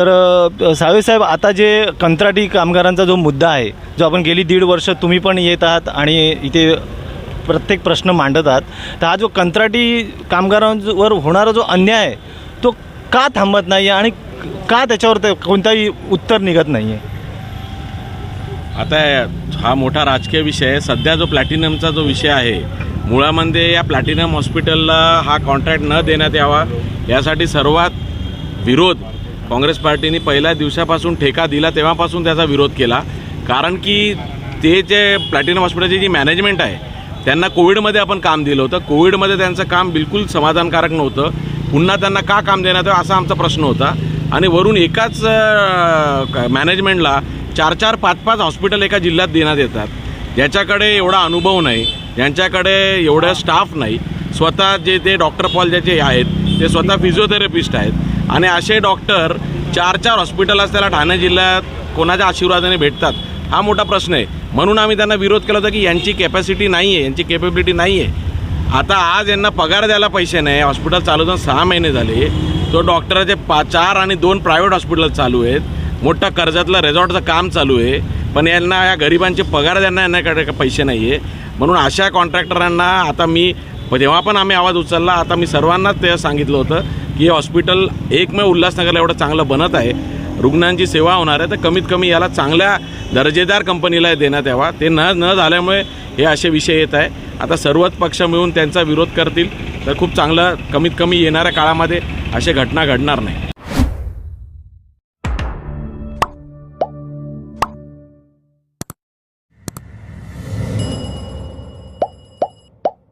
तर अ, साहेब आता जे कंत्राटी कामगारांचा जो मुद्दा आहे जो आपण गेली दीड वर्ष तुम्ही पण येत आहात आणि इथे प्रत्येक प्रश्न मांडत आहात तर हा जो कंत्राटी कामगारांवर होणारा जो अन्याय आहे तो का थांबत नाही आहे आणि का त्याच्यावर कोणताही उत्तर निघत नाही आहे आता हा मोठा राजकीय विषय आहे. सध्या जो प्लॅटिनमचा जो विषय आहे मुळामध्ये या प्लॅटिनम हॉस्पिटलला हा कॉन्ट्रॅक्ट न देण्यात यावा यासाठी सर्वात विरोध काँग्रेस पार्टीने पहिल्या दिवसापासून ठेका दिला तेव्हापासून त्याचा विरोध केला. कारण की ते जे प्लॅटिनम हॉस्पिटलची जी मॅनेजमेंट आहे त्यांना कोविडमध्ये आपण काम दिलं होतं. कोविडमध्ये त्यांचं काम बिलकुल समाधानकारक नव्हतं. पुन्हा त्यांना का काम देण्यात यावं असा आमचा प्रश्न होता. आणि वरून एकाच मॅनेजमेंटला चार चार पाच पाच हॉस्पिटल एका जिल्ह्यात देण्यात येतात. ज्याच्याकडे एवढा अनुभव नाही ज्यांच्याकडे एवढं स्टाफ नाही स्वतः जे ते डॉक्टर पॉल ज्याचे आहेत ते स्वतः फिजिओथेरपिस्ट आहेत. आणि असे डॉक्टर चार चार हॉस्पिटल असताना ठाणे जिल्ह्यात कोणाच्या आशीर्वादाने भेटतात? हा मोठा प्रश्न आहे. म्हणून आम्ही त्यांना विरोध केला होता की यांची कॅपॅसिटी नाही आहे यांची केपेबिलिटी नाही आहे आता आज यांना पगार द्यायला पैसे नाही हॉस्पिटल चालू जाऊन सहा महिने झाले. तो डॉक्टराचे पा चार आणि दोन प्रायव्हेट हॉस्पिटल चालू आहेत. मोठा कर्जातलं रेझॉर्टचं काम चालू आहे. पण यांना या गरिबांचे पगार द्यांना यांनाकडे पैसे नाही आहे म्हणून अशा कॉन्ट्रॅक्टरांना आता मी जेव्हा पण आम्ही आवाज उचलला आता मी सर्वांनाच ते सांगितलं होतं की हे हॉस्पिटल एकमेव उल्हासनगरला एवढं चांगलं बनत आहे. रुग्णांची सेवा होणार आहे तर कमीत कमी याला चांगल्या दर्जेदार कंपनीला देण्यात यावा. ते न न झाल्यामुळे हे असे विषय येत आहे. आता सर्वच पक्ष मिळून त्यांचा विरोध करतील तर खूप चांगलं कमीत कमी येणाऱ्या काळामध्ये असे घटना घडणार नाही.